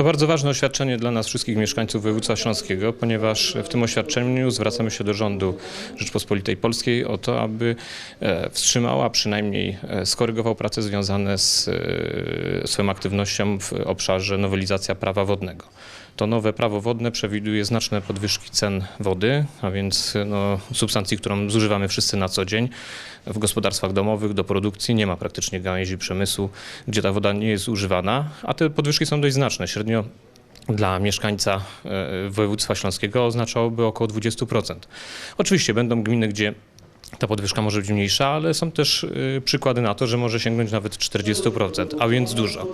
To bardzo ważne oświadczenie dla nas wszystkich mieszkańców województwa śląskiego, ponieważ w tym oświadczeniu zwracamy się do rządu Rzeczpospolitej Polskiej o to, aby e, wstrzymał, a przynajmniej e, skorygował prace związane z e, swoją aktywnością w obszarze nowelizacja prawa wodnego. To nowe prawo wodne przewiduje znaczne podwyżki cen wody, a więc no, substancji, którą zużywamy wszyscy na co dzień. W gospodarstwach domowych do produkcji nie ma praktycznie gałęzi przemysłu, gdzie ta woda nie jest używana, a te podwyżki są dość znaczne. Średnio dla mieszkańca e, województwa śląskiego oznaczałoby około 20%. Oczywiście będą gminy, gdzie ta podwyżka może być mniejsza, ale są też y, przykłady na to, że może sięgnąć nawet 40%, a więc dużo.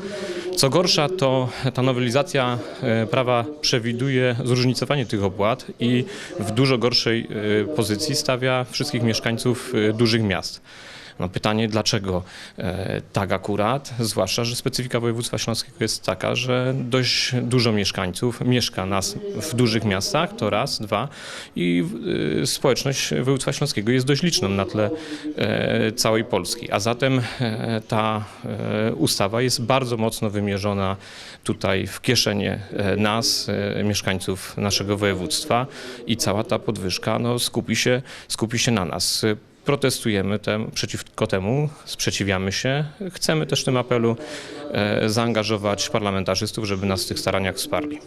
Co gorsza, to ta nowelizacja y, prawa przewiduje zróżnicowanie tych opłat i w dużo gorszej pozycji stawia wszystkich mieszkańców dużych miast. No pytanie, dlaczego e, tak akurat, zwłaszcza, że specyfika województwa śląskiego jest taka, że dość dużo mieszkańców mieszka nas w dużych miastach, to raz, dwa i e, społeczność województwa śląskiego jest dość liczną na tle e, całej Polski, a zatem ta ustawa jest bardzo mocno wymierzona tutaj w kieszenie nas, mieszkańców naszego województwa i cała ta podwyżka no, skupi, się, skupi się na nas protestujemy tem, przeciwko temu, sprzeciwiamy się. Chcemy też tym apelu e, zaangażować parlamentarzystów, żeby nas w tych staraniach wsparli.